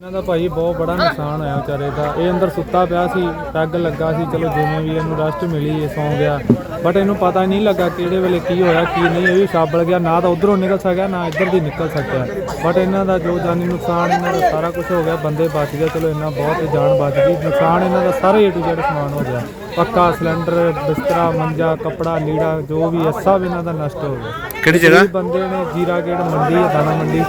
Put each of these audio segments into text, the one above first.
ਇਹਨਾਂ ਦਾ ਭਾਈ ਬਹੁਤ ਬੜਾ ਨੁਕਸਾਨ ਹੋਇਆ ਵਿਚਾਰੇ ਦਾ। ਇਹ ਅੰਦਰ ਸੁੱਤਾ ਪਿਆ ਸੀ ਪੈਗ ਲੱਗਾ ਸੀ ਚਲੋ ਜਿਵੇਂ ਵੀ ਇਹਨੂੰ ਰੈਸਟ ਮਿਲੀ ਇਹ ਸੌਂ ਗਿਆ। ਬਟ ਇਹਨੂੰ ਪਤਾ ਨਹੀਂ ਲੱਗਾ ਕਿਹੜੇ ਵੇਲੇ ਕੀ ਹੋਇਆ ਕੀ ਨਹੀਂ। ਇਹ ਵੀ ਛਾਬਲ ਗਿਆ ਨਾ ਤਾਂ ਉਧਰੋਂ ਨਿਕਲ ਸਕਿਆ ਨਾ ਇੱਧਰ ਦੀ ਨਿਕਲ ਸਕਿਆ। ਬਟ ਇਹਨਾਂ ਦਾ ਜੋ ਜਾਨੀ ਨੁਕਸਾਨ ਇਹਨਾਂ ਦਾ ਸਾਰਾ ਕੁਝ ਹੋ ਗਿਆ ਬੰਦੇ ਬਚ ਗਏ। ਚਲੋ ਇਹਨਾਂ ਬਹੁਤ ਜਾਨ ਬਚ ਗਈ। ਨੁਕਸਾਨ ਇਹਨਾਂ ਦਾ ਸਾਰਾ ਏ ਟੂ ਜ਼ੈਡ ਸਮਾਨ ਹੋ ਗਿਆ। ਪੱਕਾ ਸਿਲੰਡਰ ਬਿਸਤਰਾ ਮੰਜਾ ਕਪੜਾ ਲੀੜਾ ਜੋ ਵੀ ਹੈ ਸਭ ਇਹਨਾਂ ਦਾ ਨਸ਼ਟ ਹੋ ਗਿਆ। ਕਿਹੜੀ ਜਗ੍ਹਾ? ਬੰਦੇ ਨੇ ਜੀਰਾ ਗੇਟ ਮੰਡੀ ਹੈ ਦਾਣਾ ਮੰਡੀ।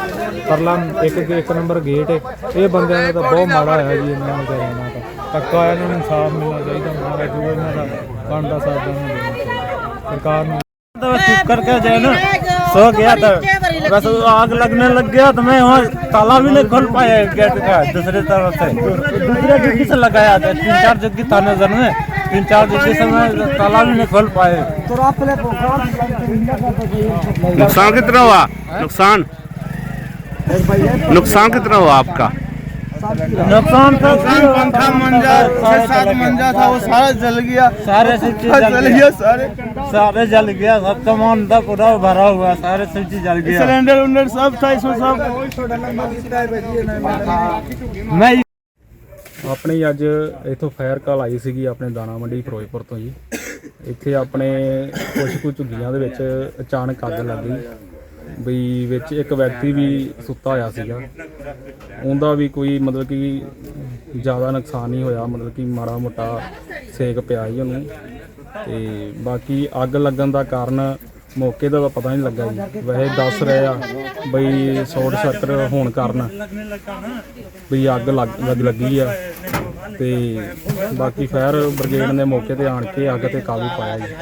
ਪਰਲਾ ਇੱਕ ਇੱਕ ਨੰਬਰ ਗੇਟ ਹੈ ਇਹ ਬੰਦਿਆਂ ਦਾ ਤਾਂ ਬਹੁਤ ਮਾੜਾ ਹੋਇਆ ਜੀ ਇਹਨਾਂ ਵਿਚਾਰਿਆਂ ਨਾਲ ਤਾਂ ਪੱਕਾ ਇਹਨਾਂ ਨੂੰ ਇਨਸਾਫ ਮਿਲਣਾ ਚਾਹੀਦਾ ਮਹਾਰਾਜ ਜੋ ਇਹਨਾਂ ਦਾ ਬਣਦਾ ਸਾਡਾ ਨੂੰ ਦੇਣਾ ਚਾਹੀਦਾ ਸਰਕਾਰ ਨੂੰ तो चुप करके जो है ना सो गया था बस वो आग लगने लग गया तो मैं वहाँ ताला भी नहीं खोल पाया गेट का दूसरे तरफ से दूसरे खिड़की से लगाया था तीन चार जगह था नजर में तीन चार जगह से मैं ताला भी नहीं खोल पाए नुकसान कितना हुआ नुकसान नुकसान कितना हुआ आपका नुकसान तो पंखा मंजा छह सात मंजा था वो सारा जल गया सारे सब चीज जल जल गया गया सारे सारे जल गया सब सामान था पूरा भरा हुआ सारे सब चीज जल गया सिलेंडर उलेंडर सब था इसमें सब मैं ਆਪਣੀ ਅੱਜ ਇਥੋਂ ਫਾਇਰ ਕਾਲ ਆਈ ਸੀਗੀ ਆਪਣੇ ਦਾਣਾ ਮੰਡੀ ਫਿਰੋਜ਼ਪੁਰ ਤੋਂ ਜੀ ਇੱਥੇ ਆਪਣੇ ਕੁਝ ਕੁ ਝੁੱਗੀਆਂ ਦੇ ਵਿੱਚ ਅਚਾਨਕ ਅੱਗ ਲੱਗ ਗਈ ਬਈ ਵਿੱਚ ਇੱਕ ਵਿਅਕਤੀ ਵੀ ਸੁੱਤਾ ਹੋਇਆ ਸੀਗਾ। ਉਹਦਾ ਵੀ ਕੋਈ ਮਤਲਬ ਕਿ ਜ਼ਿਆਦਾ ਨੁਕਸਾਨ ਨਹੀਂ ਹੋਇਆ, ਮਤਲਬ ਕਿ ਮਾੜਾ ਮੋਟਾ ਸੇਕ ਪਿਆ ਹੀ ਉਹਨੂੰ। ਤੇ ਬਾਕੀ ਅੱਗ ਲੱਗਣ ਦਾ ਕਾਰਨ ਮੌਕੇ ਦਾ ਤਾਂ ਪਤਾ ਨਹੀਂ ਲੱਗਾ ਜੀ। ਵੈਸੇ ਦੱਸ ਰਹੇ ਆ ਬਈ ਸ਼ਾਰਟ ਸਰਕਟ ਹੋਣ ਕਾਰਨ ਵੀ ਅੱਗ ਲੱਗ, ਲੱਗ- ਲੱਗੀ ਆ। ਤੇ ਬਾਕੀ ਫਾਇਰ ਬ੍ਰਿਗੇਡ ਨੇ ਮੌਕੇ ਤੇ ਆਣ ਕੇ ਅੱਗ ਤੇ ਕਾਬੂ ਪਾਇਆ ਜੀ।